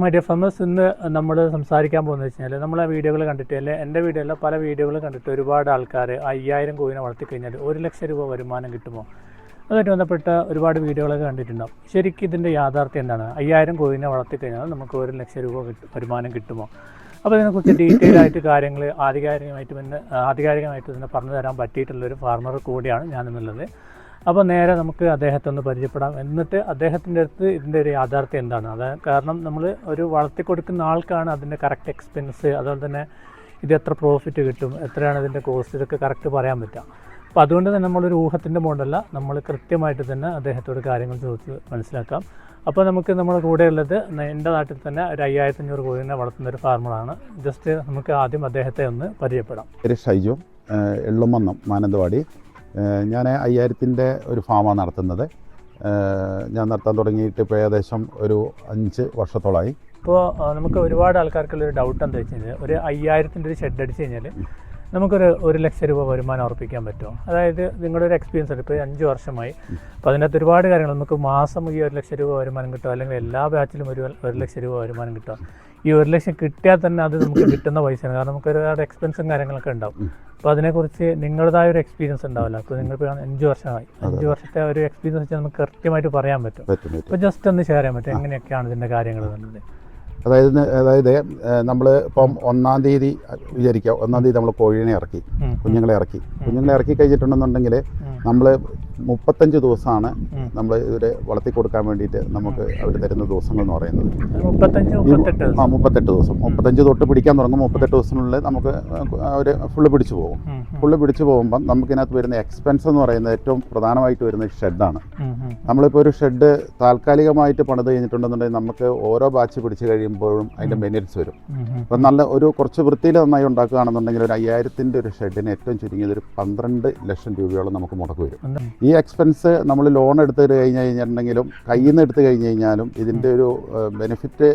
My dear famous ഇന്ന് നമ്മൾ സംസാരിക്കാൻ പോകുന്നത് വെച്ച് കഴിഞ്ഞാൽ നമ്മളെ വീഡിയോകൾ കണ്ടിട്ട് അല്ലെ എന്റെ വീഡിയോയിലെ പല വീഡിയോകൾ കണ്ടിട്ട് ഒരുപാട് ആൾക്കാർ അയ്യായിരം കോയിനെ വളർത്തിക്കഴിഞ്ഞാൽ ഒരു ലക്ഷം രൂപ വരുമാനം കിട്ടുമോ? അതുമായിട്ട് ബന്ധപ്പെട്ട ഒരുപാട് വീഡിയോകളൊക്കെ കണ്ടിട്ടുണ്ടാവും. ശരിക്കും ഇതിന്റെ യാഥാർത്ഥ്യം എന്താണ്? അയ്യായിരം കോയിനെ വളർത്തിക്കഴിഞ്ഞാൽ നമുക്ക് ഒരു ലക്ഷം രൂപ കിട്ടും വരുമാനം കിട്ടുമോ? അപ്പോൾ ഇതിനെക്കുറിച്ച് ഡീറ്റെയിൽ ആയിട്ട് കാര്യങ്ങൾ ആധികാരികമായിട്ട് പിന്നെ ആധികാരികമായിട്ട് തന്നെ പറഞ്ഞു തരാൻ പറ്റിയിട്ടുള്ളൊരു ഫാർമർ കൂടിയാണ് ഞാനെന്നുള്ളത്. അപ്പോൾ നേരെ നമുക്ക് അദ്ദേഹത്തെ ഒന്ന് പരിചയപ്പെടാം. എന്നിട്ട് അദ്ദേഹത്തിന്റെ അടുത്ത് ഇതിന്റെ ഒരു യാഥാർത്ഥ്യം എന്താണ്? അത് കാരണം നമ്മൾ ഒരു വളർത്തി കൊടുക്കുന്ന ആൾക്കാണ് അതിന്റെ കറക്റ്റ് എക്സ്പെൻസ് അതുപോലെ തന്നെ ഇത് എത്ര പ്രോഫിറ്റ് കിട്ടും എത്രയാണ് ഇതിന്റെ കോസ്റ്റ് ഇതൊക്കെ കറക്റ്റ് പറയാൻ പറ്റുക. അപ്പോൾ അതുകൊണ്ട് തന്നെ നമ്മളൊരു ഊഹത്തിന്റെ മോഡല്ല നമ്മൾ കൃത്യമായിട്ട് തന്നെ അദ്ദേഹത്തോട് കാര്യങ്ങൾ ചോദിച്ച് മനസ്സിലാക്കാം. അപ്പോൾ നമുക്ക് നമ്മുടെ കൂടെ ഉള്ളത് എന്റെ നാട്ടിൽ തന്നെ ഒരു അയ്യായിരത്തി അഞ്ഞൂറ് കോഴിനെ വളർത്തുന്ന ഒരു ഫാർമറാണ് ജസ്റ്റ് നമുക്ക് ആദ്യം അദ്ദേഹത്തെ ഒന്ന് പരിചയപ്പെടാം. പേര് ഷൈജു എള്ളുമന്നം മാനന്തവാടി. ഞാൻ അയ്യായിരത്തിന്റെ ഒരു ഫാമാണ് നടത്തുന്നത്. ഞാൻ നടത്താൻ തുടങ്ങിയിട്ട് ഇപ്പോൾ ഏകദേശം ഒരു അഞ്ച് വർഷത്തോളമായി ഇപ്പോൾ നമുക്ക് ഒരുപാട് ആൾക്കാർക്കുള്ള ഒരു ഡൗട്ട് എന്താ വെച്ച് കഴിഞ്ഞാൽ ഒരു അയ്യായിരത്തിന്റെ ഒരു ഷെഡ് അടിച്ച് കഴിഞ്ഞാൽ നമുക്കൊരു ഒരു ലക്ഷം രൂപ വരുമാനം ഉറപ്പിക്കാൻ പറ്റുമോ അതായത് നിങ്ങളുടെ ഒരു എക്സ്പീരിയൻസ് ഉണ്ട് ഇപ്പോൾ അഞ്ച് വർഷമായി. അപ്പോൾ അതിനകത്ത് ഒരുപാട് കാര്യങ്ങൾ നമുക്ക് മാസം ഈ ഒരു ലക്ഷം രൂപ വരുമാനം കിട്ടുക അല്ലെങ്കിൽ എല്ലാ ബാച്ചിലും ഒരു ഒരു ലക്ഷം രൂപ വരുമാനം കിട്ടും. ഈ ഒരു ലക്ഷം കിട്ടിയാൽ തന്നെ അത് നമുക്ക് കിട്ടുന്ന പൈസയാണ്. കാരണം നമുക്ക് ഒരുപാട് എക്സ്പെൻസും കാര്യങ്ങളൊക്കെ ഉണ്ടാവും. അപ്പോൾ അതിനെക്കുറിച്ച് നിങ്ങളുടേതായ ഒരു എക്സ്പീരിയൻസ് ഉണ്ടാവില്ല. അപ്പോൾ നിങ്ങളിപ്പോൾ അഞ്ച് വർഷമായി. അഞ്ച് വർഷത്തെ ഒരു എക്സ്പീരിയൻസ് വെച്ചാൽ നമുക്ക് കൃത്യമായിട്ട് പറയാൻ പറ്റും. അപ്പോൾ ജസ്റ്റ് ഒന്ന് ഷെയർ ചെയ്യാൻ പറ്റും. എങ്ങനെയൊക്കെയാണ് ഇതിന്റെ കാര്യങ്ങൾ എന്നുള്ളത്. അതായത് അതായത് നമ്മൾ ഇപ്പം ഒന്നാം തീയതി വിചാരിക്കുക. ഒന്നാം തീയതി നമ്മൾ കോഴീനെ ഇറക്കി. കുഞ്ഞുങ്ങളെ ഇറക്കി. കുഞ്ഞുങ്ങളെ ഇറക്കി കഴിഞ്ഞിട്ടുണ്ടെന്നുണ്ടെങ്കിൽ നമ്മൾ മുപ്പത്തഞ്ച് ദിവസമാണ്. നമ്മൾ ഇവരെ വളർത്തി കൊടുക്കാൻ വേണ്ടിയിട്ട് നമുക്ക് അവർ തരുന്ന ദിവസങ്ങൾ എന്ന് പറയുന്നത്. ആ മുപ്പത്തെട്ട് ദിവസം. മുപ്പത്തഞ്ച് തൊട്ട് പിടിക്കാൻ തുടങ്ങും. മുപ്പത്തെട്ട് ദിവസത്തിനുള്ളിൽ നമുക്ക് അവർ ഫുള്ള് പിടിച്ചു പോകും. ഫുള്ള് പിടിച്ചു പോകുമ്പം നമുക്കിതിനകത്ത് വരുന്ന എക്സ്പെൻസ് എന്ന് പറയുന്നത് ഏറ്റവും പ്രധാനമായിട്ട് വരുന്ന ഷെഡാണ് നമ്മളിപ്പോൾ ഒരു ഷെഡ് താൽക്കാലികമായിട്ട് പണിത് കഴിഞ്ഞിട്ടുണ്ടെന്നുണ്ടെങ്കിൽ നമുക്ക് ഓരോ ബാച്ച് പിടിച്ച് കഴിയുമ്പോഴും അതിന്റെ ബെനിഫിറ്റ്സ് വരും. അപ്പം നല്ല ഒരു കുറച്ച് വൃത്തിയിൽ നന്നായി ഉണ്ടാക്കുകയാണെന്നുണ്ടെങ്കിൽ ഒരു അയ്യായിരത്തിന്റെ ഒരു ഷെഡിന് ഏറ്റവും ചുരുങ്ങിയത് ഒരു പന്ത്രണ്ട് ലക്ഷം രൂപയോളം നമുക്ക് മുടക്ക് വരും? ഈ എക്സ്പെൻസ് നമ്മൾ ലോൺ എടുത്ത് കഴിഞ്ഞ് കഴിഞ്ഞിട്ടുണ്ടെങ്കിലും കയ്യിൽ നിന്ന് എടുത്ത് കഴിഞ്ഞ് കഴിഞ്ഞാലും ഇതിന്റെ ഒരു ബെനിഫിറ്റ്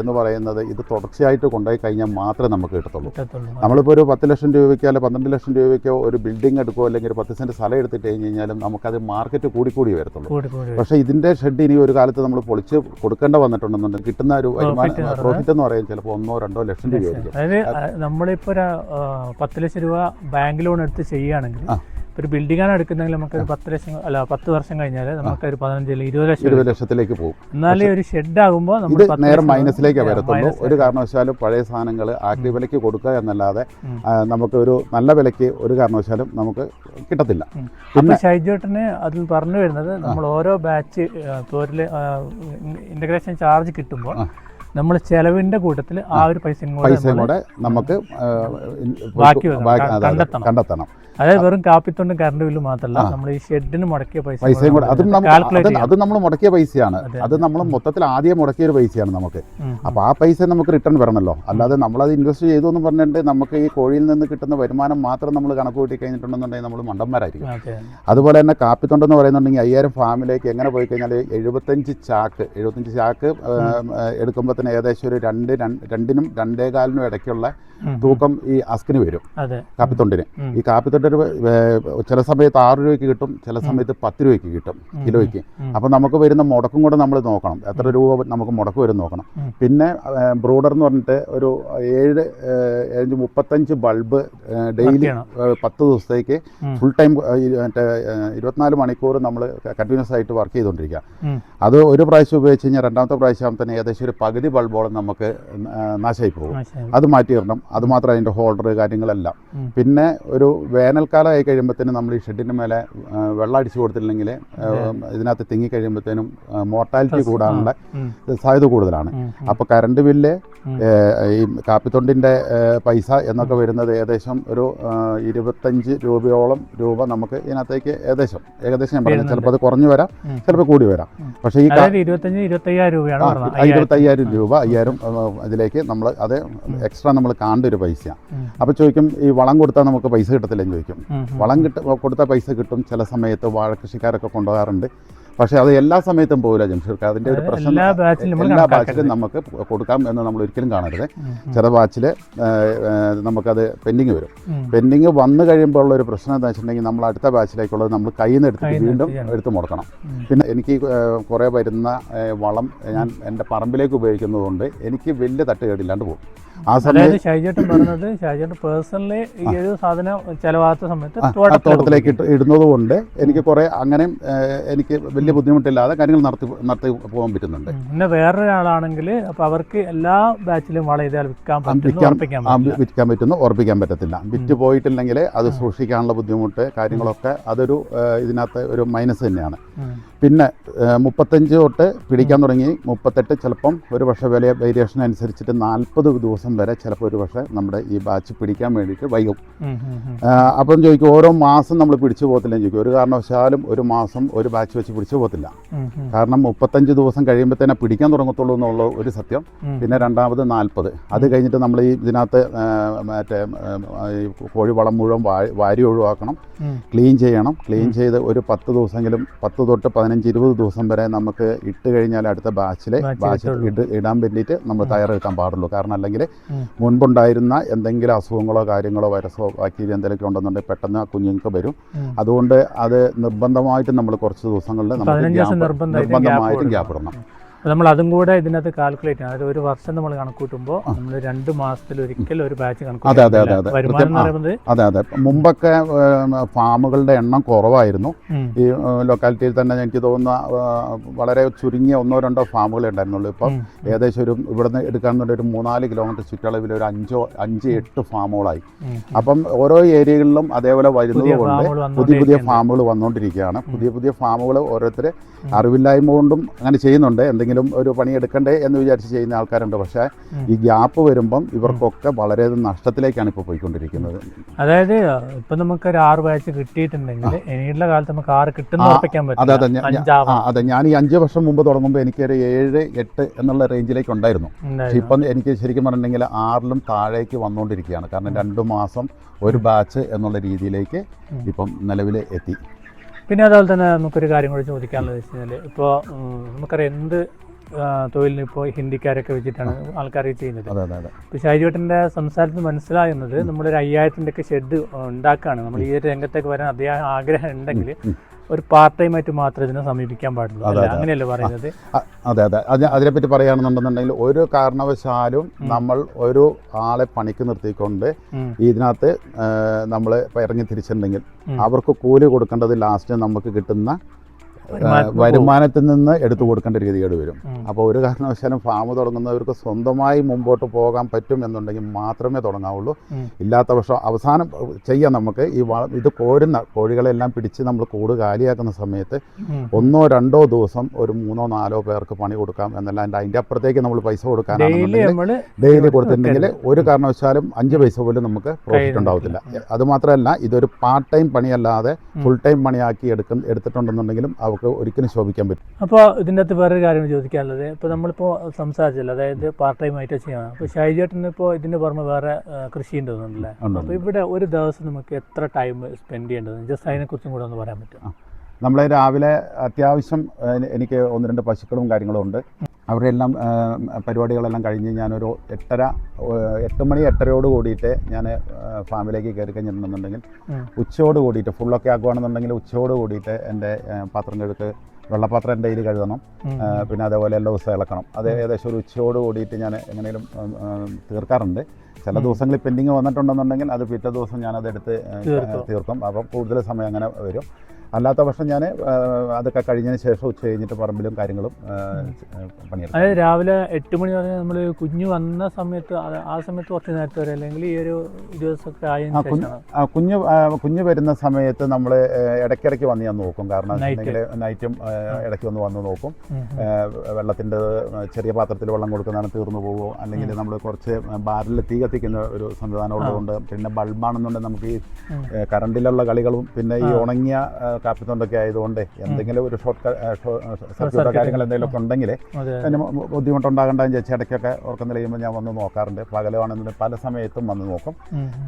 എന്ന് പറയുന്നത് ഇത് തുടർച്ചയായിട്ട് കൊണ്ടുപോയി കഴിഞ്ഞാൽ മാത്രമേ നമുക്ക് കിട്ടത്തുള്ളൂ. നമ്മളിപ്പോൾ ഒരു പത്ത് ലക്ഷം രൂപയ്ക്കോ അല്ലെങ്കിൽ പന്ത്രണ്ട് ലക്ഷം രൂപയ്ക്കോ ഒരു ബിൽഡിംഗ് എടുക്കുകയോ അല്ലെങ്കിൽ ഒരു പത്ത് സെന്റ് സ്ഥലം എടുത്തിട്ട് കഴിഞ്ഞ് കഴിഞ്ഞാലും നമുക്കത് മാർക്കറ്റ് കൂടി കൂടി വരത്തുള്ളൂ. പക്ഷേ ഇതിന്റെ ഷെഡ് ഇനി ഒരു കാലത്ത് നമ്മൾ പൊളിച്ച് കൊടുക്കേണ്ട വന്നിട്ടുണ്ടെന്നുണ്ടെങ്കിൽ കിട്ടുന്ന ഒരു വരുമാന? പ്രോഫിറ്റ് എന്ന് പറയുന്നത് ചിലപ്പോൾ ഒന്നോ രണ്ടോ ലക്ഷം രൂപയായിരിക്കും അതായത് നമ്മളിപ്പോൾ നമ്മളിപ്പോ ഒരു പത്ത് ലക്ഷം രൂപ ബാങ്ക് ലോൺ എടുത്ത് ചെയ്യുകയാണെങ്കിൽ ഒരു ബിൽഡിംഗ് ആണ് എടുക്കുന്നെങ്കിൽ നമുക്ക് ഒരു പത്ത് ലക്ഷം അല്ല പത്ത് വർഷം കഴിഞ്ഞാൽ നമുക്ക് ഒരു പതിനഞ്ച് ഇരുപത് ലക്ഷം ഇരുപത്. ലക്ഷത്തിലേക്ക് പോകും. എന്നാലും ഒരു ഷെഡ് ആകുമ്പോൾ നമ്മൾ നേരെ മൈനസിലേക്ക് വരത്തുള്ളൂ. ഒരു കാരണവശാലും പഴയ സാധനങ്ങൾ ആക്രി വിലയ്ക്ക് കൊടുക്കുക എന്നല്ലാതെ നമുക്ക് ഒരു നല്ല വിലയ്ക്ക് ഒരു കാരണവശാലും നമുക്ക് കിട്ടത്തില്ല. പിന്നെ ഷൈജോട്ടിന് അതിൽ പറഞ്ഞു വരുന്നത് നമ്മൾ ഓരോ ബാച്ച് തോരിൽ ഇന്റഗ്രേഷൻ ചാർജ് കിട്ടുമ്പോൾ. നമ്മൾ ചെലവിന്റെ കൂട്ടത്തിൽ ആ ഒരു പൈസ കൂടെ കൂടെ നമുക്ക് ബാക്കി കണ്ടെത്തണം. അതായത് വെറും കാപ്പിത്തൊണ്ടും കറണ്ട് ബില്ലും മാത്രമല്ല നമ്മൾ ഈ ഷെഡിന് മുടക്കിയ പൈസ പൈസയും കൂടെ. അതും നമുക്ക് നമ്മൾ മുടക്കിയ പൈസയാണ്. അത് നമ്മൾ മൊത്തത്തിൽ ആദ്യം മുടക്കിയ ഒരു പൈസയാണ് നമുക്ക്. അപ്പൊ അപ്പോൾ ആ പൈസ നമുക്ക് റിട്ടേൺ വരണമല്ലോ അല്ലാതെ നമ്മൾ അത് ഇൻവെസ്റ്റ് ചെയ്തു എന്ന് പറഞ്ഞിട്ട് നമുക്ക് ഈ കോഴിയിൽ നിന്ന് കിട്ടുന്ന വരുമാനം മാത്രം നമ്മൾ കണക്ക് കൂട്ടി കഴിഞ്ഞിട്ടുണ്ടെന്നുണ്ടെങ്കിൽ നമ്മൾ മണ്ടന്മാരായിരിക്കും. അതുപോലെ തന്നെ കാപ്പിത്തൊണ്ടെന്ന് പറയുന്നുണ്ടെങ്കിൽ അയ്യായിരം ഫാമിലേക്ക് എങ്ങനെ പോയി കഴിഞ്ഞാൽ എഴുപത്തഞ്ച് ചാക്ക് എഴുപത്തഞ്ച് ചാക്ക് എടുക്കുമ്പോൾ തന്നെ ഏകദേശം ഒരു രണ്ട് രണ്ട്- രണ്ടിനും രണ്ടേകാലിനും ഇടയ്ക്കുള്ള. തൂക്കം ഈ അസ്കിന് വരും. കാപ്പിത്തൊണ്ടിന്. ഈ കാപ്പിത്തൊണ്ടിന് ചില സമയത്ത് ആറ് രൂപയ്ക്ക് കിട്ടും ചില സമയത്ത് പത്ത് രൂപയ്ക്ക് കിട്ടും കിലോയ്ക്ക്. അപ്പൊ നമുക്ക് വരുന്ന മുടക്കും കൂടെ നമ്മൾ നോക്കണം. എത്ര രൂപ നമുക്ക് മുടക്ക് വരും നോക്കണം. പിന്നെ ബ്രൂഡർ എന്ന് പറഞ്ഞിട്ട് ഒരു ഏഴ് ഏഴ് മുപ്പത്തഞ്ച് ബൾബ് ഡെയിലി. പത്ത് ദിവസത്തേക്ക്. ഫുൾ ടൈം മറ്റേ ഇരുപത്തിനാല് മണിക്കൂർ നമ്മൾ കണ്ടിന്യൂസ് ആയിട്ട് വർക്ക് ചെയ്തുകൊണ്ടിരിക്കുക. അത് ഒരു പ്രാവശ്യം ഉപയോഗിച്ച് കഴിഞ്ഞാൽ രണ്ടാമത്തെ പ്രാവശ്യം തന്നെ ഏകദേശം ഒരു പകുതി ബൾബോളം നമുക്ക് നാശമായി പോകും. അത് മാറ്റി ഇടണം അത് മാത്രം അതിന്റെ ഹോൾഡർ കാര്യങ്ങളെല്ലാം. പിന്നെ ഒരു വേനൽക്കാലമായി കഴിയുമ്പോഴത്തേനും നമ്മൾ ഈ ഷെഡിന്റെ മേലെ വെള്ളം അടിച്ചു കൊടുത്തില്ലെങ്കിൽ ഇതിനകത്ത് തിങ്ങി കഴിയുമ്പോഴത്തേനും മോർട്ടാലിറ്റി കൂടാനുള്ള സാധ്യത കൂടുതലാണ്. അപ്പോൾ കറണ്ട് ബില്ല് ഈ കാപ്പിത്തൊണ്ടിന്റെ പൈസ എന്നൊക്കെ വരുന്നത് ഏകദേശം ഒരു ഇരുപത്തഞ്ച് രൂപയോളം രൂപ നമുക്ക് ഇതിനകത്തേക്ക് ഏകദേശം ഏകദേശം ഞാൻ പറഞ്ഞു ചിലപ്പോൾ അത് കുറഞ്ഞു വരാം. ചിലപ്പോൾ കൂടി വരാം. പക്ഷേ ഈ ഇരുപത്തഞ്ച് ഇരുപത്തയ്യായിരം രൂപയാണ് ഇരുപത്തയ്യായിരം രൂപ അയ്യായിരം അതിലേക്ക് നമ്മൾ അത് എക്സ്ട്രാ നമ്മൾ കാണേണ്ട ഒരു പൈസ അപ്പൊ അപ്പോൾ ചോദിക്കും ഈ വളം കൊടുത്താൽ നമുക്ക് പൈസ കിട്ടത്തില്ലെന്ന് ചോദിക്കും. വളം കിട്ട കൊടുത്താൽ പൈസ കിട്ടും ചില സമയത്ത് വാഴ കൃഷിക്കാരൊക്കെ കൊണ്ടുപോകാറുണ്ട് പക്ഷേ അത് എല്ലാ സമയത്തും പോകില്ല ജംഷീർക്ക് അതിന്റെ ഒരു പ്രശ്നം എല്ലാ ബാച്ചിലും നമുക്ക് കൊടുക്കാം എന്ന് നമ്മൾ ഒരിക്കലും കാണരുത്. ചില ബാച്ചിൽ നമുക്കത് പെൻഡിങ് വരും. പെൻഡിങ് വന്നു കഴിയുമ്പോൾ ഉള്ള ഒരു പ്രശ്നം എന്താ വെച്ചിട്ടുണ്ടെങ്കിൽ നമ്മൾ അടുത്ത ബാച്ചിലേക്കുള്ളത് നമ്മൾ കയ്യിൽ നിന്ന് എടുത്തിട്ട് വീണ്ടും എടുത്ത് എടുത്ത് മുടക്കണം. പിന്നെ എനിക്ക് കുറേ വരുന്ന വളം ഞാൻ എന്റെ പറമ്പിലേക്ക് ഉപയോഗിക്കുന്നതുകൊണ്ട് എനിക്ക് വലിയ തട്ടുകേടില്ലാണ്ട് പോകും. ആ സമയത്ത് ഷൈജേട്ടൻ പറഞ്ഞത് ഷൈജേട്ടൻ പേഴ്സണലി ഈ ഒരു സാധനം ചിലവാത്ത സമയത്ത് തോട്ടത്തിലേക്ക് ഇടുന്നത് കൊണ്ട് എനിക്ക് കുറേ അങ്ങനെ എനിക്ക് വലിയ ബുദ്ധിമുട്ടില്ലാതെ കാര്യങ്ങൾ നടത്തി നടത്തി പോകാൻ പറ്റുന്നുണ്ട്. പിന്നെ വേറൊരാളാണെങ്കിൽ അപ്പോൾ അവർക്ക് എല്ലാ ബാച്ചിലും വള ചെയ്താൽ വിൽക്കാൻ വിൽക്കാൻ- പറ്റുന്നു ഉറപ്പിക്കാൻ പറ്റത്തില്ല. വിറ്റ് പോയിട്ടില്ലെങ്കിൽ അത് സൂക്ഷിക്കാനുള്ള ബുദ്ധിമുട്ട് കാര്യങ്ങളൊക്കെ അതൊരു ഇതിനകത്ത് ഒരു മൈനസ് തന്നെയാണ്. പിന്നെ മുപ്പത്തഞ്ച് തൊട്ട് പിടിക്കാൻ തുടങ്ങി. മുപ്പത്തെട്ട് ചിലപ്പം ഒരു പക്ഷേ വില വേരിയേഷൻ അനുസരിച്ചിട്ട് നാൽപ്പത് ദിവസം വരെ ചിലപ്പോൾ ഒരു പക്ഷേ നമ്മുടെ ഈ ബാച്ച് പിടിക്കാൻ വേണ്ടിയിട്ട് വൈകും. അപ്പം ചോദിക്കും ഓരോ മാസം നമ്മൾ പിടിച്ചു പോകത്തില്ലെന്ന് ചോദിക്കും. ഒരു കാരണവശാലും ഒരു മാസം ഒരു ബാച്ച് വെച്ച് പിടിച്ചു പോകത്തില്ല. കാരണം മുപ്പത്തഞ്ച് ദിവസം കഴിയുമ്പോൾ തന്നെ പിടിക്കാൻ തുടങ്ങത്തുള്ളൂ എന്നുള്ള ഒരു സത്യം. പിന്നെ രണ്ടാമത് നാൽപ്പത് അത് കഴിഞ്ഞിട്ട് നമ്മൾ ഈ ഇതിനകത്ത് മറ്റേ ആ, കോഴി വളം മുഴുവൻ വാരി ഒഴിവാക്കണം. ക്ലീൻ ചെയ്യണം. ക്ലീൻ ചെയ്ത് ഒരു പത്ത് ദിവസമെങ്കിലും പത്ത് തൊട്ട് പതിനഞ്ച് ഇരുപത് ദിവസം വരെ നമുക്ക് ഇട്ട് കഴിഞ്ഞാൽ അടുത്ത ബാച്ചിൽ ബാച്ചിൽ ഇട്ട് ഇടാൻ വേണ്ടിയിട്ട് നമ്മൾ തയ്യാറെടുക്കാൻ പാടുള്ളൂ. കാരണം അല്ലെങ്കിൽ. മുൻപുണ്ടായിരുന്ന എന്തെങ്കിലും അസുഖങ്ങളോ കാര്യങ്ങളോ വൈറസോ ബാക്ടീരിയ എന്തെങ്കിലുമൊക്കെ ഉണ്ടെന്നുണ്ടെങ്കിൽ പെട്ടെന്ന് കുഞ്ഞുങ്ങൾക്ക് വരും. അതുകൊണ്ട് അത് നിർബന്ധമായിട്ട് നമ്മൾ കുറച്ച് ദിവസങ്ങളിൽ നമുക്ക് നിർബന്ധമായിട്ടും ഗ്യാപ്പ് ഇടണം. നമ്മൾ അതും കൂടെ ഇതിനകത്ത് കാൽക്കുലേറ്റ് ചെയ്യണം. അതായത് ഒരു വർഷം നമ്മൾ കണക്കൂട്ടുമ്പോൾ നമ്മൾ രണ്ട് മാസത്തിൽ ഒരിക്കൽ ഒരു ബാച്ച് അതെ, അതെ, അതെ, അതെ. അതെ അതെ. മുമ്പൊക്കെ ഫാമുകളുടെ എണ്ണം കുറവായിരുന്നു. ഈ ലൊക്കാലിറ്റിയിൽ തന്നെ എനിക്ക് തോന്നുന്ന വളരെ ചുരുങ്ങിയ ഒന്നോ രണ്ടോ ഫാമുകളെ ഉണ്ടായിരുന്നുള്ളൂ. ഇപ്പം ഏകദേശം ഒരു ഇവിടുന്ന് എടുക്കാനുള്ള ഒരു മൂന്നാൽ കിലോമീറ്റർ ചുറ്റളവിൽ ഒരു അഞ്ചോ അഞ്ച് എട്ട് ഫാമുകളായി. അപ്പം ഓരോ ഏരിയകളിലും അതേപോലെ വരുന്നത് പുതിയ കൊണ്ട് പുതിയ പുതിയ. ഫാമുകൾ വന്നുകൊണ്ടിരിക്കുകയാണ്. പുതിയ പുതിയ ഫാമുകൾ ഓരോരുത്തർ അറിവില്ലായ്മ കൊണ്ടും അങ്ങനെ ചെയ്യുന്നുണ്ട്. എന്തെങ്കിലും ഒരു പണി എടുക്കണ്ടേ എന്ന് വിചാരിച്ച് ചെയ്യുന്ന ആൾക്കാരുണ്ട്. പക്ഷേ ഈ ഗ്യാപ്പ് വരുമ്പം ഇവർക്കൊക്കെ വളരെ നഷ്ടത്തിലേക്കാണ് ഇപ്പോൾ പോയിക്കൊണ്ടിരിക്കുന്നത്. അതായത് ഇപ്പൊ നമുക്ക് ഒരു ആറ് ബാച്ച് കിട്ടിയിട്ടുണ്ടെങ്കിൽ ഇനിയുള്ള കാലത്ത് നമുക്ക് ആറ് കിട്ടുന്ന ഉറപ്പിക്കാൻ അതെ അതെ ഞാൻ- ഈ അഞ്ച് വർഷം മുമ്പ് തുടങ്ങുമ്പോൾ എനിക്ക് ഒരു ഏഴ് എട്ട് എന്നുള്ള റേഞ്ചിലേക്ക് ഉണ്ടായിരുന്നു. പക്ഷെ. ഇപ്പം എനിക്ക് ശരിക്കും പറഞ്ഞിട്ടുണ്ടെങ്കിൽ ആറിലും താഴേക്ക് വന്നുകൊണ്ടിരിക്കുകയാണ് കാരണം രണ്ട് മാസം ഒരു ബാച്ച് എന്നുള്ള രീതിയിലേക്ക്. ഇപ്പം നിലവിൽ എത്തി. പിന്നെ അതുപോലെ തന്നെ നമുക്കൊരു കാര്യം കൂടി ചോദിക്കാനുള്ളത് വെച്ച് കഴിഞ്ഞാൽ ഇപ്പോൾ നമുക്കറിയാം എന്ത് തൊഴിലിന് ഇപ്പോൾ ഹിന്ദിക്കാരൊക്കെ വെച്ചിട്ടാണ് ആൾക്കാർ ചെയ്യുന്നത്. ഇപ്പോൾ ഷൈജോട്ടന്റെ സംസാരത്തിൽ മനസ്സിലാകുന്നത് നമ്മളൊരു അയ്യായിരത്തിന്റെ ഒക്കെ ഷെഡ് ഉണ്ടാക്കുകയാണ് നമ്മൾ ഈ ഒരു രംഗത്തേക്ക് വരാൻ അദ്ദേഹം ആഗ്രഹം ഉണ്ടെങ്കിൽ. ഒരു പാർട്ട് ടൈം ആയിട്ട് മാത്രമേ ഇതിനെ സമീപിക്കാൻ പാടുള്ളൂ. അങ്ങനെയല്ലേ പറയുന്നത്? അതെ അതെ. അത് അതിനെപ്പറ്റി പറയുകയാണെന്നുണ്ടെന്നുണ്ടെങ്കിൽ ഒരു കാരണവശാലും നമ്മൾ ഒരു ആളെ പണിക്ക് നിർത്തിക്കൊണ്ട്. ഇതിനകത്ത് നമ്മൾ ഇറങ്ങി തിരിച്ചിട്ടുണ്ടെങ്കിൽ അവർക്ക് കൂലി കൊടുക്കേണ്ടത് ലാസ്റ്റ് നമുക്ക് കിട്ടുന്ന വരുമാനത്തിൽ നിന്ന് എടുത്തു കൊടുക്കേണ്ട ഒരു ഗതികേട് വരും. അപ്പോൾ ഒരു കാരണവശാലും ഫാം തുടങ്ങുന്നവർക്ക് സ്വന്തമായി മുമ്പോട്ട് പോകാൻ പറ്റും എന്നുണ്ടെങ്കിൽ മാത്രമേ തുടങ്ങാവുള്ളൂ. ഇല്ലാത്ത പക്ഷം അവസാനം ചെയ്യാം നമുക്ക്. ഈ ഇത് കോരുന്ന കോഴികളെല്ലാം പിടിച്ച് നമ്മൾ കൂട് കാലിയാക്കുന്ന സമയത്ത് ഒന്നോ രണ്ടോ ദിവസം ഒരു മൂന്നോ നാലോ പേർക്ക് പണി കൊടുക്കാം എന്നല്ലാണ്ട് അതിന്റെ അപ്പുറത്തേക്ക് നമ്മൾ പൈസ കൊടുക്കാനാണെന്നുണ്ടെങ്കിൽ ഡെയിലി കൊടുത്തിട്ടുണ്ടെങ്കിൽ ഒരു കാരണവശാലും അഞ്ച് പൈസ പോലും നമുക്ക് പ്രോഫിറ്റ് ഉണ്ടാവത്തില്ല. അതുമാത്രമല്ല ഇതൊരു പാർട്ട് ടൈം പണിയല്ലാതെ ഫുൾ ടൈം പണിയാക്കി എടുക്കുന്ന എടുത്തിട്ടുണ്ടെന്നുണ്ടെങ്കിലും അവർക്ക് ഒരിക്കലും ശോഭിക്കാൻ പറ്റും. അപ്പോൾ ഇതിന്റെ അകത്ത് വേറൊരു കാര്യം ചോദിക്കാനുള്ളത്. ഇപ്പോൾ നമ്മളിപ്പോൾ സംസാരിച്ചല്ലോ അതായത് പാർട്ട് ടൈം ആയിട്ട് ചെയ്യണം അപ്പോൾ ഷൈജേട്ടന് ഇപ്പോൾ ഇതിന്റെ പുറമെ വേറെ കൃഷി ഉണ്ടെന്നുണ്ടല്ലേ അപ്പോൾ ഇവിടെ ഒരു ദിവസം നമുക്ക് എത്ര ടൈം സ്പെൻഡ് ചെയ്യേണ്ടത് ജസ്റ്റ് അതിനെക്കുറിച്ചും കൂടെ ഒന്ന് പറയാൻ പറ്റും നമ്മളെ രാവിലെ അത്യാവശ്യം എനിക്ക് ഒന്ന് രണ്ട് പശുക്കളും കാര്യങ്ങളും ഉണ്ട്. അവരുടെ എല്ലാം പരിപാടികളെല്ലാം കഴിഞ്ഞ് ഞാനൊരു എട്ടര എട്ട് മണി എട്ടരയോട് കൂടിയിട്ട് ഞാൻ ഫാമിലേക്ക് കയറി കഴിഞ്ഞിട്ടുണ്ടെന്നുണ്ടെങ്കിൽ ഉച്ചയോട് കൂടിയിട്ട് ഫുള്ളൊക്കെ ആക്കുകയാണെന്നുണ്ടെങ്കിൽ ഉച്ചയോട് കൂടിയിട്ട് എന്റെ പാത്രം കഴുക്ക് വെള്ളപ്പാത്രം എന്റെ കയ്യിൽ കഴുകണം. പിന്നെ അതേപോലെ എല്ലാ ദിവസവും ഇളക്കണം. അത് ഏകദേശം ഒരു ഉച്ചയോട് കൂടിയിട്ട് ഞാൻ എങ്ങനെയും തീർക്കാറുണ്ട്. ചില. ദിവസങ്ങളിൽ പെൻഡിങ് വന്നിട്ടുണ്ടെന്നുണ്ടെങ്കിൽ അത് പിറ്റേ ദിവസം ഞാനത് എടുത്ത് തീർക്കും. അപ്പം കൂടുതൽ സമയം അങ്ങനെ വരും. അല്ലാത്ത പക്ഷം ഞാൻ അതൊക്കെ കഴിഞ്ഞതിന് ശേഷം ഉച്ച കഴിഞ്ഞിട്ട് പറമ്പിലും കാര്യങ്ങളും പണിയെടുക്കും. അതായത് രാവിലെ എട്ട് മണി വരെ നമ്മൾ കുഞ്ഞു വന്ന സമയത്ത് ആ- സമയത്ത് കുറച്ച് നേരത്തെ വരെ അല്ലെങ്കിൽ ഈ ഒരു ദിവസമൊക്കെ ആ, കുഞ്ഞു കുഞ്ഞ് വരുന്ന സമയത്ത് നമ്മൾ ഇടയ്ക്കിടയ്ക്ക് വന്ന് ഞാൻ നോക്കും. കാരണം നൈറ്റും ഇടയ്ക്ക് വന്ന് വന്ന് നോക്കും. വെള്ളത്തിന്റെ ചെറിയ പാത്രത്തിൽ വെള്ളം കൊടുക്കുന്നതാണ് തീർന്നു പോകുമോ അല്ലെങ്കിൽ നമ്മൾ കുറച്ച് ബാറിൽ തീ കത്തിക്കുന്ന ഒരു സംവിധാനം ഉള്ളതുകൊണ്ട് പിന്നെ ബൾബാണെന്നുണ്ടെങ്കിൽ നമുക്ക് ഈ. കറണ്ടിലുള്ള കളികളും പിന്നെ ഈ ഉണങ്ങിയ കാപ്പിത്തൊണ്ടൊക്കെ ആയതുകൊണ്ട് എന്തെങ്കിലും ഒരു ഷോർട്ട് സർക്യൂട്ടോ കാര്യങ്ങൾ എന്തെങ്കിലുമൊക്കെ ഉണ്ടെങ്കിൽ അതെ അതിന് ബുദ്ധിമുട്ടുണ്ടാകേണ്ടെന്ന് ചേച്ചി ഇടയ്ക്കൊക്കെ ഉറക്കം തെളിയുമ്പോൾ ഞാൻ വന്ന് നോക്കാറുണ്ട്. പകലമാണെന്നുണ്ടെങ്കിൽ പല സമയത്തും വന്ന് നോക്കും.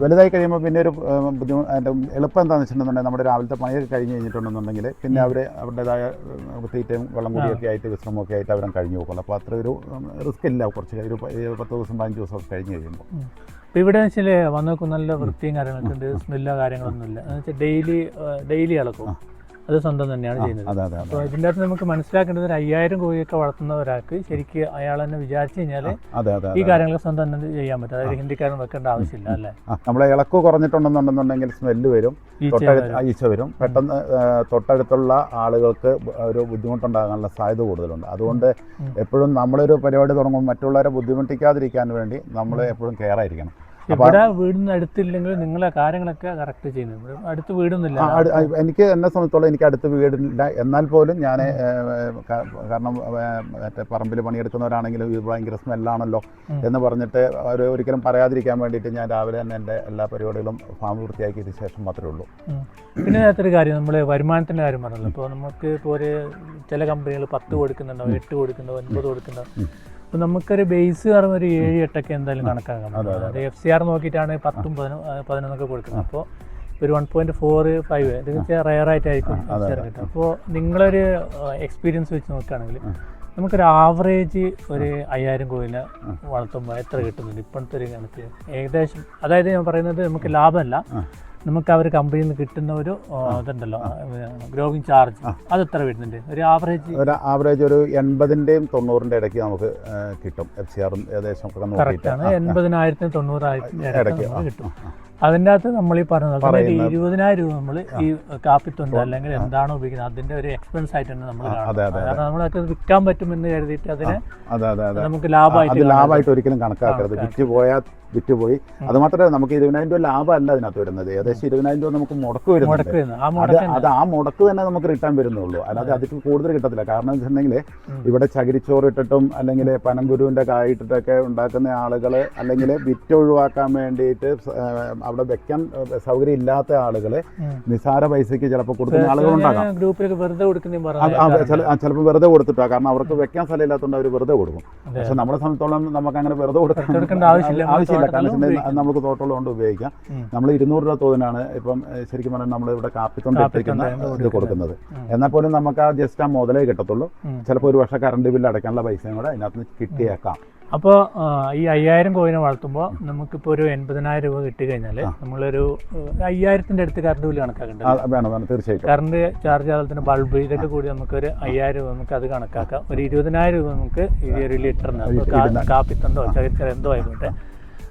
വലുതായി കഴിയുമ്പോൾ പിന്നെ ഒരു ബുദ്ധിമുട്ട് അതിന്റെ എളുപ്പം എന്താണെന്ന് വെച്ചിട്ടുണ്ടെന്നുണ്ടെങ്കിൽ നമ്മുടെ രാവിലത്തെ പണിയൊക്കെ കഴിഞ്ഞ് കഴിഞ്ഞിട്ടുണ്ടെന്നുണ്ടെങ്കിൽ പിന്നെ അവർ അവരുടേതായ തീറ്റയും വെള്ളം കൂടിയൊക്കെ ആയിട്ട് വിശ്രമമൊക്കെ ആയിട്ട് അവരും കഴിഞ്ഞു പോകുള്ളൂ അപ്പോൾ അത്ര ഒരു റിസ്ക് ഇല്ല കുറച്ച് ഒരു പത്ത് ദിവസം പതിനഞ്ച് ദിവസമൊക്കെ കഴിഞ്ഞ് കഴിയുമ്പോൾ ഇപ്പൊ ഇവിടെ വെച്ചാൽ വന്നേക്കും നല്ല വൃത്തിയും കാര്യങ്ങളൊക്കെ ഉണ്ട് സ്മെല്ലോ കാര്യങ്ങളൊന്നുമില്ല. എന്ന് വെച്ചാൽ ഡെയിലി ഡെയിലി ഇളക്കും അത് സ്വന്തം തന്നെയാണ് ചെയ്യുന്നത്. അപ്പോൾ ഇതിന്റെ അകത്ത് നമുക്ക് മനസ്സിലാക്കേണ്ടത് ഒരു അയ്യായിരം കോഴിയൊക്കെ വളർത്തുന്ന ഒരാൾക്ക് ശരിക്കും അയാൾ തന്നെ വിചാരിച്ചു കഴിഞ്ഞാൽ അതെ ഈ കാര്യങ്ങളൊക്കെ സ്വന്തം തന്നെ ചെയ്യാൻ പറ്റും. അതായത് ഹിന്ദിക്കാരൻ വെക്കേണ്ട ആവശ്യമില്ല അല്ലേ? നമ്മളെ ഇളക്ക് കുറഞ്ഞിട്ടുണ്ടെന്നുണ്ടെന്നുണ്ടെങ്കിൽ സ്മെല്ല് വരും ഈച്ച വരും. പെട്ടെന്ന് തൊട്ടടുത്തുള്ള ആളുകൾക്ക് ഒരു ബുദ്ധിമുട്ടുണ്ടാകാനുള്ള സാധ്യത കൂടുതലുണ്ട്. അതുകൊണ്ട്. എപ്പോഴും നമ്മളൊരു പരിപാടി തുടങ്ങുമ്പോൾ മറ്റുള്ളവരെ ബുദ്ധിമുട്ടിക്കാതിരിക്കാൻ വേണ്ടി നമ്മൾ എപ്പോഴും കെയർ ആയിരിക്കണം. ഇവിടെ വീടിന് അടുത്തില്ലെങ്കിൽ നിങ്ങളെ കാര്യങ്ങളൊക്കെ കറക്റ്റ് ചെയ്യുന്നത്. അടുത്ത് വീടൊന്നുമില്ല. എനിക്ക് എന്നെ സംബന്ധിച്ചോളം എനിക്ക് അടുത്ത് വീടില്ല. എന്നാൽ പോലും ഞാൻ കാരണം മറ്റേ പറമ്പിൽ പണിയെടുക്കുന്നവരാണെങ്കിലും ഇത് ഭയങ്കര സ്മെല്ലാണല്ലോ എന്ന് പറഞ്ഞിട്ട് അവർ ഒരിക്കലും പറയാതിരിക്കാൻ വേണ്ടിയിട്ട് ഞാൻ രാവിലെ തന്നെ എന്റെ എല്ലാ പരിപാടികളും ഫാം വൃത്തിയാക്കിയതിന് ശേഷം മാത്രമേ ഉള്ളൂ. പിന്നെ അതിനകത്തൊരു കാര്യം നമ്മൾ വരുമാനത്തിന്റെ കാര്യം പറഞ്ഞല്ലോ. ഇപ്പോൾ നമുക്ക് ഇപ്പോൾ ഒരു ചില കമ്പനികൾ പത്ത് കൊടുക്കുന്നുണ്ടാവും എട്ട് കൊടുക്കുന്നുണ്ടാവും ഒൻപത് കൊടുക്കുന്നുണ്ടാവും. അപ്പോൾ നമുക്കൊരു ബേസ് പറയുമ്പോൾ ഒരു ഏഴ് എട്ടൊക്കെ എന്തായാലും കണക്കാക്കാം. അത് എഫ് സി ആർ നോക്കിയിട്ടാണ് പത്തും പതിനൊ പതിനൊന്നൊക്കെ കൊടുക്കുന്നത്. അപ്പോൾ ഒരു വൺ പോയിന്റ് ഫോർ ഫൈവ് ഇത് റയർ ആയിട്ടായിരിക്കും കിട്ടുക. അപ്പോൾ നിങ്ങളൊരു എക്സ്പീരിയൻസ് വെച്ച് നോക്കുകയാണെങ്കിൽ നമുക്കൊരു ആവറേജ് ഒരു അയ്യായിരം കോയിനെ വളർത്തുമ്പോൾ എത്ര കിട്ടുന്നുണ്ട്? ഇപ്പോഴത്തെ ഒരു കണക്ക്. ഏകദേശം അതായത് ഞാൻ പറയുന്നത് നമുക്ക് ലാഭമല്ല. നമുക്ക് അവർ കമ്പനിയിൽ നിന്ന് കിട്ടുന്ന ഒരു ഇതുണ്ടല്ലോ ഗ്രോവിങ് ചാർജ് അത് എത്ര വരുന്നുണ്ട്? ഒരു ആവറേജ് ഒരു ആവറേജ് ഒരു എൺപതിന്റെയും തൊണ്ണൂറിന്റെ ഇടയ്ക്ക് നമുക്ക് കിട്ടും. എഫ് സി ആറും ഏകദേശം എൺപതിനായിരത്തിനും തൊണ്ണൂറായിരത്തിന് ഇടയ്ക്ക്. കിട്ടും. അതിന്റെ അകത്ത് നമ്മൾ ഈ പറഞ്ഞ പോലെ തന്നെ ഒരു ഇരുപതിനായിരം രൂപ നമ്മൾ ഈ കാപ്പിത്തൊണ്ട് അല്ലെങ്കിൽ എന്താണോ ഉപയോഗിക്കുന്നത്? അതിന്റെ ഒരു എക്സ്പെൻസ് ആയിട്ട് തന്നെ നമ്മൾ കാരണം നമ്മളൊക്കെ വിൽക്കാൻ പറ്റുമെന്ന് കരുതിയിട്ട് അതിന് അതെ അതെ അതെ. നമുക്ക് ലാഭമായിട്ട് ലാഭമായിട്ട് ഒരിക്കലും കണക്കാക്കരുത്. വിറ്റ് പോയാൽ വിറ്റ് പോയി. അത് മാത്രമല്ല നമുക്ക് ഇരുപതിനായിരം രൂപ ലാഭമല്ല അതിനകത്ത് വരുന്നത്. ഏകദേശം ഇരുപതിനായിരം രൂപ നമുക്ക് മുടക്ക് വരുന്നുണ്ട്. അത് ആ മുടക്ക് തന്നെ നമുക്ക് റിട്ടേൺ വരുന്നുള്ളൂ. അല്ലാതെ അതിൽ കൂടുതൽ കിട്ടത്തില്ല. കാരണം വെച്ചിട്ടുണ്ടെങ്കിൽ. ഇവിടെ ചകിരിച്ചോറ് ഇട്ടിട്ടും അല്ലെങ്കിൽ പനങ്കുരുവിന്റെ കായ ഇട്ടിട്ടൊക്കെ ഉണ്ടാക്കുന്ന ആളുകൾ അല്ലെങ്കിൽ വിറ്റ് ഒഴിവാക്കാൻ വേണ്ടിയിട്ട് അവിടെ വെക്കാൻ സൗകര്യം ഇല്ലാത്ത ആളുകൾ നിസാര പൈസക്ക് ചിലപ്പോൾ കൊടുക്കുന്ന ആളുകളുണ്ടാകാം. ഗ്രൂപ്പിലേക്ക് വെറുതെ ചിലപ്പോൾ വെറുതെ കൊടുത്തിട്ടാ. കാരണം അവർക്ക് വെക്കാൻ സ്ഥലം ഇല്ലാത്തതുകൊണ്ട് അവർ വെറുതെ കൊടുക്കും. പക്ഷെ നമ്മളെ സംബന്ധിച്ചോളം നമുക്ക് അങ്ങനെ വെറുതെ കൊടുക്കാൻ ആവശ്യമില്ല. കാരണം നമുക്ക് തോട്ടമുള്ളത് കൊണ്ട് ഉപയോഗിക്കാം. നമ്മൾ ഇരുന്നൂറ് രൂപ തോതിനാണ് ഇപ്പം ശരിക്കും പറഞ്ഞാൽ നമ്മൾ ഇവിടെ കാപ്പിത്തൊണ്ട് ഇട്ടിരിക്കുന്ന ഇത് കൊടുക്കുന്നത്. എന്നാൽ പോലും നമുക്ക് ആ ജസ്റ്റ് ആ മുതലേ കിട്ടത്തുള്ളൂ. ചിലപ്പോൾ ഒരു വർഷം കറണ്ട് ബില്ല് അടയ്ക്കാനുള്ള പൈസയും കൂടെ അതിനകത്ത് കിട്ടിയേക്കാം. അപ്പോൾ ഈ അയ്യായിരം കോയിനെ വളർത്തുമ്പോൾ നമുക്കിപ്പോൾ ഒരു എൺപതിനായിരം രൂപ കിട്ടി കഴിഞ്ഞാൽ നമ്മളൊരു അയ്യായിരത്തിന്റെ അടുത്ത് കറണ്ട് ബില്ല് കണക്കാക്കേണ്ടത് വേണം കറണ്ട് ചാർജ് അതുപോലെ തന്നെ ബൾബ് ഇതൊക്കെ കൂടി നമുക്കൊരു അയ്യായിരം രൂപ നമുക്ക് അത് കണക്കാക്കാം. ഒരു ഇരുപതിനായിരം രൂപ നമുക്ക് ഈ ഒരു ലിറ്ററിന് കാപ്പിത്തണ്ടോ ചകിരിച്ചറ എന്തോ ആയിക്കോട്ടെ.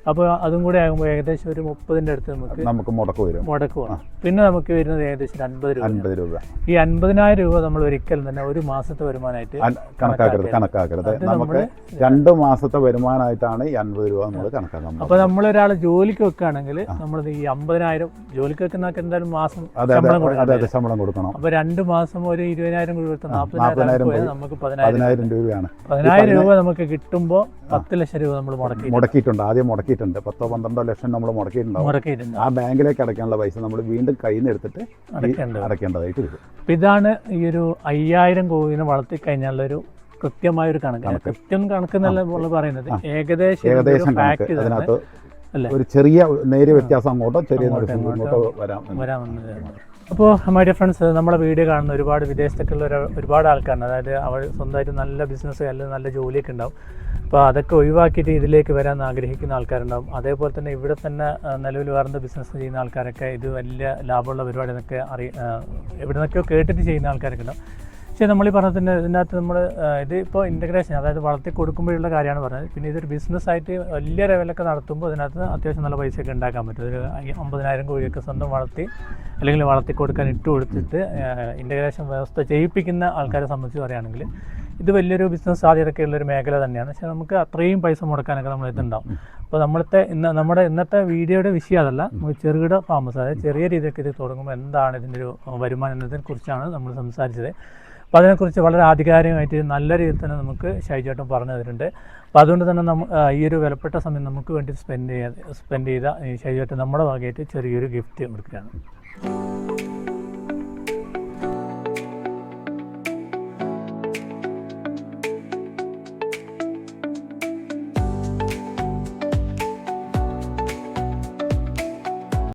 അപ്പോൾ അതും കൂടെ ആകുമ്പോൾ ഏകദേശം ഒരു മുപ്പതിന്റെ അടുത്ത് നമുക്ക് നമുക്ക് മുടക്ക് വരും. മുടക്ക് വേണം പിന്നെ നമുക്ക് വരുന്നത് ഏകദേശം അൻപത് രൂപ അൻപത് രൂപ. ഈ അൻപതിനായിരം രൂപ നമ്മൾ ഒരിക്കലും തന്നെ ഒരു മാസത്തെ വരുമാനമായിട്ട് കണക്കാക്കരുത് കണക്കാക്കരുത്. നമുക്ക് രണ്ട് മാസത്തെ വരുമാനമായിട്ടാണ് ഈ അൻപത് രൂപ നമ്മൾ കണക്കാക്കുന്നത് അപ്പോൾ നമ്മളൊരാൾ ജോലിക്ക് വെക്കുകയാണെങ്കിൽ നമ്മൾ ഈ അമ്പതിനായിരം ജോലിക്ക് വെക്കുന്നവർക്ക് എന്തായാലും മാസം ശമ്പളം കൊടുക്കണം. അപ്പോൾ രണ്ട് മാസം ഒരു ഇരുപതിനായിരം രൂപ കൊടുത്ത് നാൽപ്പതിനായിരം രൂപ നമുക്ക് പതിനായിരം രൂപയാണ്. പതിനായിരം രൂപ നമുക്ക് കിട്ടുമ്പോൾ പത്ത് ലക്ഷം രൂപ നമ്മൾ മുടക്കി മുടക്കിയിട്ടുണ്ട്. ആദ്യം മുടക്കിയിട്ടുണ്ട്. പത്തോ പന്ത്രണ്ടോ ലക്ഷം നമ്മൾ മുടക്കിയിട്ടുണ്ടാവും. മുടക്കിയിട്ടുണ്ട്. ആ ബാങ്കിലേക്ക് അടയ്ക്കാനുള്ള പൈസ നമ്മൾ വീണ്ടും കയ്യിൽ നിന്ന് എടുത്തിട്ട് അടയ്ക്കേണ്ടതായിട്ട് വരും. അപ്പം ഇതാണ് ഈ ഒരു അയ്യായിരം കോഴിനെ വളർത്തി കഴിഞ്ഞാലൊരു കൃത്യമായ ഒരു കണക്ക്. കൃത്യം കണക്ക് എന്നല്ല പറയുന്നത്. ഏകദേശം ഒരു ഏകദേശം കണക്ക്. അതിനകത്ത് ഒരു ചെറിയ നേരിയ വ്യത്യാസം അങ്ങോട്ടോ ചെറിയ അങ്ങോട്ടോ ഇങ്ങോട്ടോ വരാം വരാമെന്നത് അപ്പോൾ മൈ ഡിയർ ഫ്രണ്ട്സ് നമ്മളെ വീഡിയോ കാണുന്ന ഒരുപാട് വിദേശത്തൊക്കെയുള്ള ഒരുപാട് ആൾക്കാരുണ്ട്. അതായത് അവർ സ്വന്തമായിട്ട് നല്ല ബിസിനസ് അല്ലെങ്കിൽ നല്ല ജോലിയൊക്കെ ഉണ്ടാവും. അപ്പോൾ അതൊക്കെ ഒഴിവാക്കിയിട്ട് ഇതിലേക്ക് വരാൻ ആഗ്രഹിക്കുന്ന ആൾക്കാരുണ്ടാവും. അതേപോലെ തന്നെ ഇവിടെ തന്നെ നിലവിൽ വേറെ ബിസിനസ് ചെയ്യുന്ന ആൾക്കാരൊക്കെ ഇത് വലിയ ലാഭമുള്ള പരിപാടി എന്നൊക്കെ അറി എവിടെ നിന്നൊക്കെയോ കേട്ടിട്ട് ചെയ്യുന്ന ആൾക്കാരൊക്കെ ഉണ്ടാവും. പക്ഷേ നമ്മൾ ഈ പറഞ്ഞതിന്റെ ഇതിനകത്ത് നമ്മൾ ഇത് ഇപ്പോൾ ഇന്റഗ്രേഷൻ അതായത് വളർത്തി കൊടുക്കുമ്പോഴുള്ള കാര്യമാണ് പറഞ്ഞത്. പിന്നെ ഇതൊരു ബിസിനസ് ആയിട്ട് വലിയ ലെവലൊക്കെ നടത്തുമ്പോൾ ഇതിനകത്ത് അത്യാവശ്യം നല്ല പൈസയൊക്കെ ഉണ്ടാക്കാൻ പറ്റും. ഒരു അമ്പതിനായിരം കോഴിയൊക്കെ സ്വന്തം വളർത്തി അല്ലെങ്കിൽ വളർത്തി കൊടുക്കാൻ ഇട്ട് കൊടുത്തിട്ട് ഇന്റഗ്രേഷൻ വ്യവസ്ഥ ചെയ്യിപ്പിക്കുന്ന ആൾക്കാരെ സംബന്ധിച്ച് പറയുകയാണെങ്കിൽ ഇത് വലിയൊരു ബിസിനസ് സാധ്യതയൊക്കെ ഉള്ളൊരു മേഖല തന്നെയാണ്. പക്ഷേ നമുക്ക് അത്രയും പൈസ മുടക്കാനൊക്കെ നമ്മൾ ഇതുണ്ടാവും അപ്പോൾ നമ്മളത്തെ ഇന്ന് നമ്മുടെ ഇന്നത്തെ വീഡിയോയുടെ വിഷയം അതല്ല. ചെറുകിട ഫാമസ് അതായത് ചെറിയ രീതിയൊക്കെ ഇത് തുടങ്ങുമ്പോൾ എന്താണ് ഇതിന്റെ ഒരു വരുമാനം എന്നതിനെ കുറിച്ചാണ് നമ്മൾ സംസാരിച്ചത്. അപ്പോൾ അതിനെക്കുറിച്ച് വളരെ ആധികാരികമായിട്ട് നല്ല രീതിയിൽ തന്നെ നമുക്ക് ഷൈജേട്ടൻ പറഞ്ഞു തരുന്നുണ്ട് അപ്പോൾ അതുകൊണ്ട് തന്നെ നമ്മ ഈ ഒരു വിലപ്പെട്ട സമയം നമുക്ക് വേണ്ടി സ്പെൻഡ് ചെയ്യാൻ സ്പെൻഡ് ചെയ്ത ഈ ഷൈജേട്ടൻ നമ്മുടെ ഭാഗമായിട്ട് ചെറിയൊരു ഗിഫ്റ്റ് കൊടുക്കുകയാണ്.